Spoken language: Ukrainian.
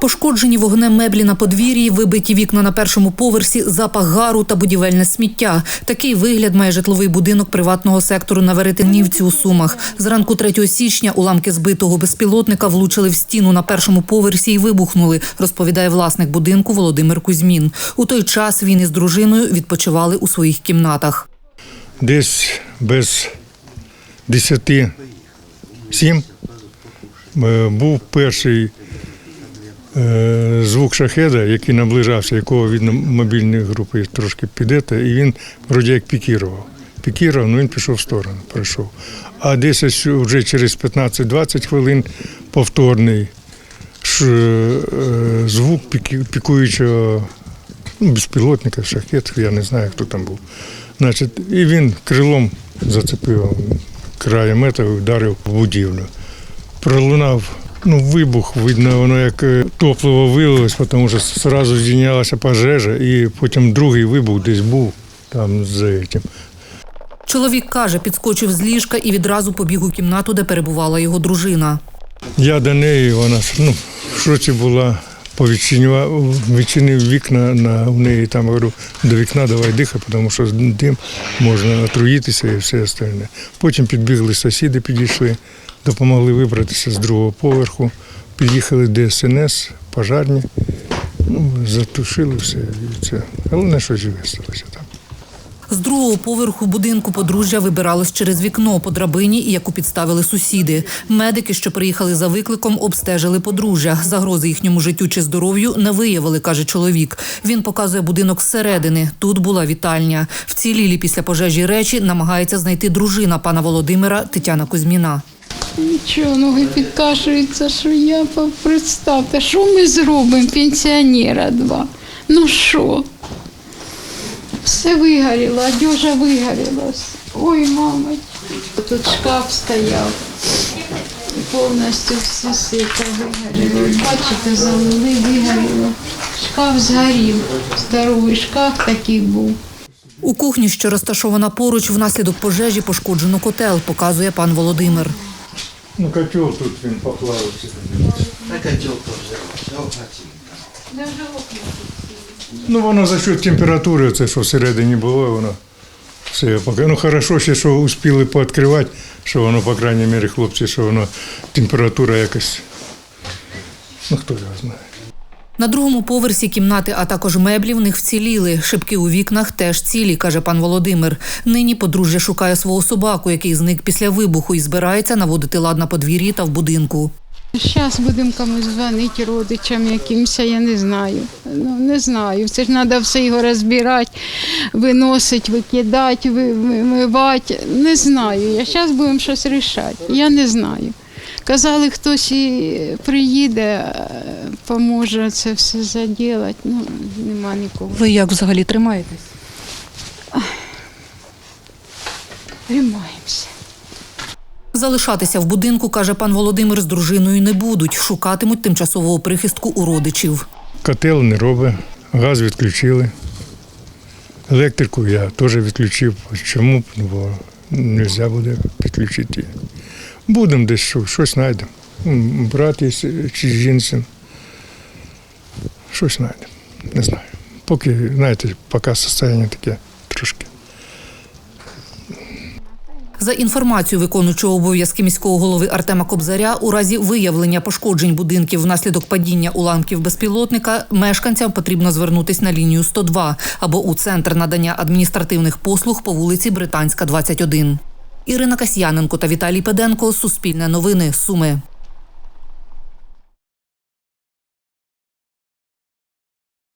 Пошкоджені вогнем меблі на подвір'ї, вибиті вікна на першому поверсі, запах гару та будівельне сміття. Такий вигляд має житловий будинок приватного сектору на Веретенівці у Сумах. Зранку 3 січня уламки збитого безпілотника влучили в стіну на першому поверсі і вибухнули, розповідає власник будинку Володимир Кузьмін. У той час він із дружиною відпочивали у своїх кімнатах. Десь без 10 сім е, був перший звук шахеда, який наближався, якого видно мобільної групи трошки підете, і він вроді як пікірував. Пікірував, ну він пішов в сторону, пройшов. А десь вже через 15-20 хвилин повторний е, звук пікуючого ну, безпілотника, шахет, я не знаю, хто там був. Значить, і він крилом зацепив краєм металу, вдарив в будівлю. Пролунав ну, вибух, видно, воно як е, топливо вилилось, тому що одразу здійнялася пожежа, і потім другий вибух десь був там за цим. Чоловік каже, підскочив з ліжка і відразу побіг у кімнату, де перебувала його дружина. Я до неї, вона ну, в шоці була, відчинив вікна на у неї там говорю, до вікна давай дихай, тому що дим можна отруїтися і все остальне. Потім підбігли сусіди, підійшли, допомогли вибратися з другого поверху, під'їхали ДСНС, пожарні, ну, затушили все. І це. Головне, що живе сталося там. З другого поверху будинку подружжя вибиралось через вікно по драбині, яку підставили сусіди. Медики, що приїхали за викликом, обстежили подружжя. Загрози їхньому життю чи здоров'ю не виявили, каже чоловік. Він показує будинок зсередини. Тут була вітальня. Вцілілі після пожежі речі намагається знайти дружина пана Володимира Тетяна Кузьміна. Нічого, ноги підкашуються, що я представте, що ми зробимо, пенсіонера два. Ну що? Все вигоріло, одежа вигоріла. Ой, мама, тут шкаф стояв. Повністю всі сито вигоріло. Бачите, залили, вигоріло. Шкаф згорів. Здоровий шкаф такий був. У кухні, що розташована поруч, внаслідок пожежі пошкоджено котел, показує пан Володимир. Ну, котел тут він поплавився. Так котел тоже. Все хватит. Ну, воно за счет температури, це що всередині було, воно все поки. Ну, хорошо ще, що успіли пооткривати, що воно, по крайній мірі, хлопці, що воно температура якась. Ну, хто його знає. На другому поверсі кімнати, а також меблі в них вціліли. Шибки у вікнах теж цілі, каже пан Володимир. Нині подружжя шукає свого собаку, який зник після вибуху, і збирається наводити лад на подвір'ї та в будинку. Зараз будемо комусь дзвонити родичам якимось, я не знаю. Ну, не знаю. Це ж треба все його розбирати, виносити, викидати, вимивати. Не знаю. Я зараз будемо щось рішати. Я не знаю. Казали, хтось і приїде, е, поможе це все заділати. Ну, нема нікого. Ви як взагалі тримаєтесь? Тримаємося. Залишатися в будинку, каже пан Володимир, з дружиною не будуть. Шукатимуть тимчасового прихистку у родичів. Котел не робить, газ відключили. Електрику я теж відключив. Чому? Бо не можна буде підключити. Будемо десь що- щось знайдемо. Брат є чи жінцем. Щось знайдемо. Не знаю. Поки, знаєте, поки состояння таке трошки. За інформацією виконуючого обов'язки міського голови Артема Кобзаря, у разі виявлення пошкоджень будинків внаслідок падіння уламків безпілотника мешканцям потрібно звернутись на лінію 102 або у центр надання адміністративних послуг по вулиці Британська, 21. Ірина Касьяненко та Віталій Педенко. Суспільне новини. Суми.